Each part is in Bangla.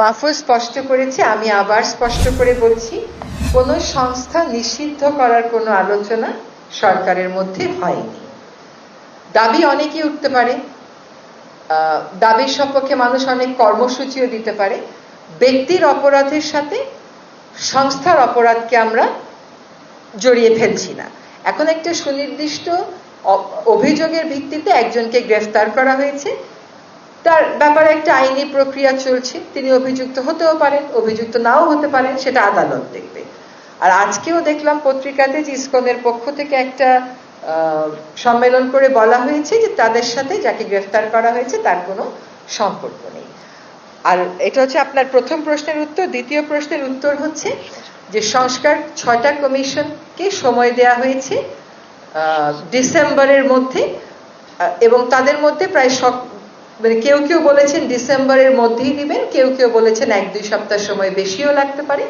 মাহফুজ স্পষ্ট করেছে, আমি আবার স্পষ্ট করে বলছি, কোন সংস্থা নিষিদ্ধ করার কোনো আলোচনা সরকারের মধ্যে হয়নি। দাবি অনেকেই উঠতে পারে দাবির সপক্ষে মানুষ অনেক কর্মসূচিও দিতে পারে। ব্যক্তির অপরাধের সাথে সংস্থার অপরাধকে আমরা জড়িয়ে ফেলছি না। এখন একটা সুনির্দিষ্ট অভিযোগের ভিত্তিতে একজনকে গ্রেফতার করা হয়েছে। তার ব্যাপারে একটা আইনি প্রক্রিয়া চলছে। তিনি অভিযুক্ত হতেও পারেন, অভিযুক্ত নাও হতে পারেন, সেটা আদালত দেখবে। আর আজকেও দেখলাম পত্রিকাতে যে ইসকনের পক্ষ থেকে একটা সম্মেলন করে বলা হয়েছে যে তাদের সাথে যাকে গ্রেফতার করা হয়েছে তার কোনো সম্পর্ক নেই। আর এটা হচ্ছে আপনার প্রথম প্রশ্নের উত্তর। দ্বিতীয় প্রশ্নের উত্তর হচ্ছে যে সংস্কার ছয়টা কমিশনকে সময় দেয়া হয়েছে ডিসেম্বরের মধ্যে এবং তাদের মধ্যে প্রায় মানে কেউ কেউ বলেছেন ডিসেম্বরের মধ্যেই দিবেন, কেউ কেউ বলেছেন এক দুই সপ্তাহ সময় বেশিও লাগতে পারে।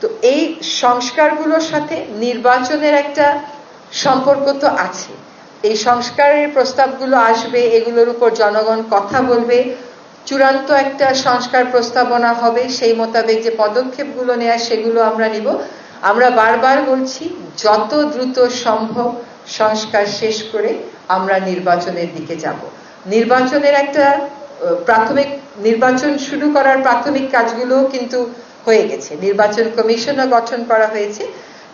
তো এই সংস্কারগুলোর সাথে নির্বাচনের একটা সম্পর্ক তো আছে। এই সংস্কারের প্রস্তাবগুলো আসবে, এগুলোর উপর জনগণ কথা বলবে। চূড়ান্ত একটা সংস্কার প্রস্তাবনা হবে, সেই মোতাবেক যে পদক্ষেপগুলো নেওয়া সেগুলো আমরা নিব। আমরা বারবার বলছি, যত দ্রুত সম্ভব সংস্কার শেষ করে আমরা নির্বাচনের দিকে যাব। নির্বাচনের একটা প্রাথমিক নির্বাচন শুরু করার প্রাথমিক কাজগুলো কিন্তু হয়ে গেছে। নির্বাচন কমিশনও গঠন করা হয়েছে।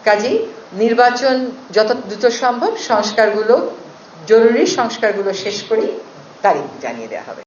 কাজেই নির্বাচন যত দ্রুত সম্ভব সংস্কারগুলো, জরুরি সংস্কারগুলো শেষ করেই তারিখ জানিয়ে দেওয়া হবে।